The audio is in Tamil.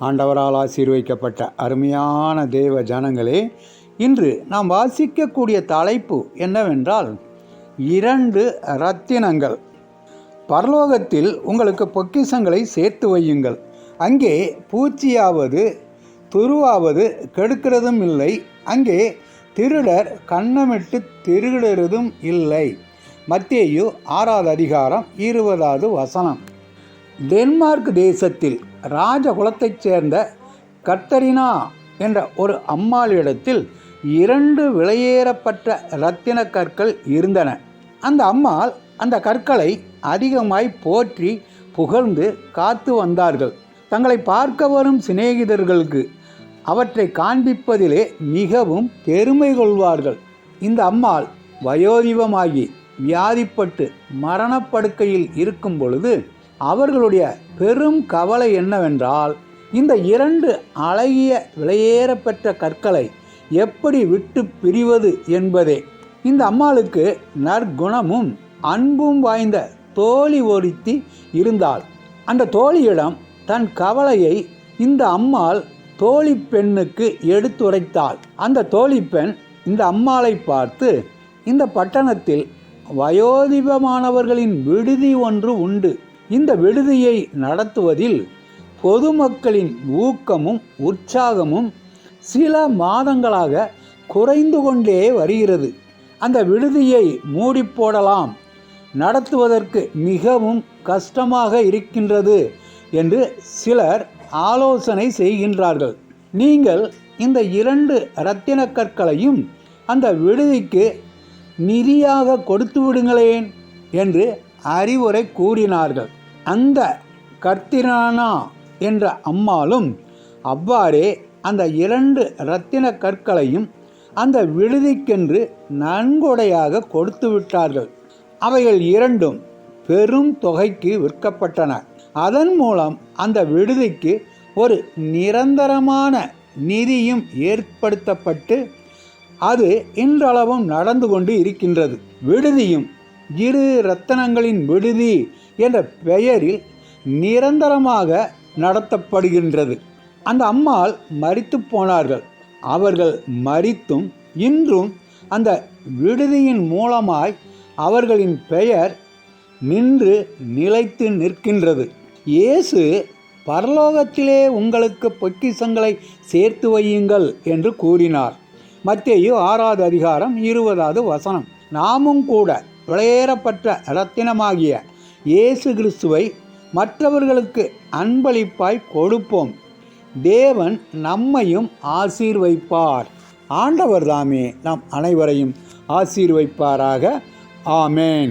ஆண்டவரால் ஆசீர்வதிக்கப்பட்ட அருமையான தேவ ஜனங்களே இன்று நாம் வாசிக்கக்கூடிய தலைப்பு என்னவென்றால் இரண்டு ரத்தினங்கள் பரலோகத்தில் உங்களுக்கு பொக்கிஷங்களை சேர்த்து வையுங்கள். அங்கே பூச்சியாவது துருவாவது கெடுக்கிறதும் இல்லை. அங்கே திருடர் கண்ணமிட்டு திருடுறதும் இல்லை. மத்தேயு ஆறாவது அதிகாரம் இருபதாவது வசனம். டென்மார்க் தேசத்தில் ராஜகுலத்தைச் சேர்ந்த கத்தரினா என்ற ஒரு அம்மாளிடத்தில் இரண்டு விலையேறப்பட்ட இரத்தின கற்கள் இருந்தன. அந்த அம்மாள் அந்த கற்களை அதிகமாய் போற்றி புகழ்ந்து காத்து வந்தார்கள். தங்களை பார்க்க வரும் சிநேகிதர்களுக்கு அவற்றை காண்பிப்பதிலே மிகவும் பெருமை கொள்வார்கள். இந்த அம்மாள் வயோதிபமாகி வியாதிப்பட்டு மரணப்படுக்கையில் இருக்கும் பொழுது அவர்களுடைய பெரும் கவலை என்னவென்றால் இந்த இரண்டு அழகிய விலையேறப்பெற்ற கற்களை எப்படி விட்டு பிரிவது என்பதே. இந்த அம்மாளுக்கு நற்குணமும் அன்பும் வாய்ந்த தோழி ஒருத்தி இருந்தாள். அந்த தோழியிடம் தன் கவலையை இந்த அம்மாள் தோழி பெண்ணுக்கு எடுத்துரைத்தாள். அந்த தோழி பெண் இந்த அம்மாளை பார்த்து இந்த பட்டணத்தில் வயோதிபமானவர்களின் விடுதி ஒன்று உண்டு. இந்த விடுதியை நடத்துவதில் பொதுமக்களின் ஊக்கமும் உற்சாகமும் சில மாதங்களாக குறைந்து கொண்டே வருகிறது. அந்த விடுதியை மூடி போடலாம் நடத்துவதற்கு மிகவும் கஷ்டமாக இருக்கின்றது என்று சிலர் ஆலோசனை செய்கின்றார்கள். நீங்கள் இந்த இரண்டு இரத்தின கற்களையும் அந்த விடுதிக்கு நிதியாக கொடுத்து விடுங்களேன் என்று அறிவுரை கூறினார்கள். அந்த கர்த்திரானா என்ற அம்மாளும் அவ்வாறே அந்த இரண்டு இரத்தின கற்களையும் அந்த விடுதிக்கென்று நன்கொடையாக கொடுத்து விட்டார்கள். அவைகள் இரண்டும் பெரும் தொகைக்கு விற்கப்பட்டன. அதன் மூலம் அந்த விடுதிக்கு ஒரு நிரந்தரமான நிதியும் ஏற்படுத்தப்பட்டு அது இன்றளவும் நடந்து கொண்டு இருக்கின்றது. விடுதியும் இரு இரத்தனங்களின் விடுதி என்ற பெயரில் நிரந்தரமாக நடத்தப்படுகின்றது. அந்த அம்மாள் மறித்து போனார்கள். அவர்கள் மரித்தும் இன்றும் அந்த விடுதியின் மூலமாய் அவர்களின் பெயர் நின்று நிலைத்து நிற்கின்றது. இயேசு பரலோகத்திலே உங்களுக்கு பொக்கிசங்களை சேர்த்து வையுங்கள் என்று கூறினார். மத்தேயு ஆறாவது அதிகாரம் இருபதாவது வசனம். நாமும் கூட விளையேறப்பட்ட இரத்தினமாகிய இயேசு கிறிஸ்துவை மற்றவர்களுக்கு அன்பளிப்பாய் கொடுப்போம். தேவன் நம்மையும் ஆசீர்வைப்பார். ஆண்டவர் தாமே நாம் அனைவரையும் ஆசீர்வைப்பாராக. ஆமேன்.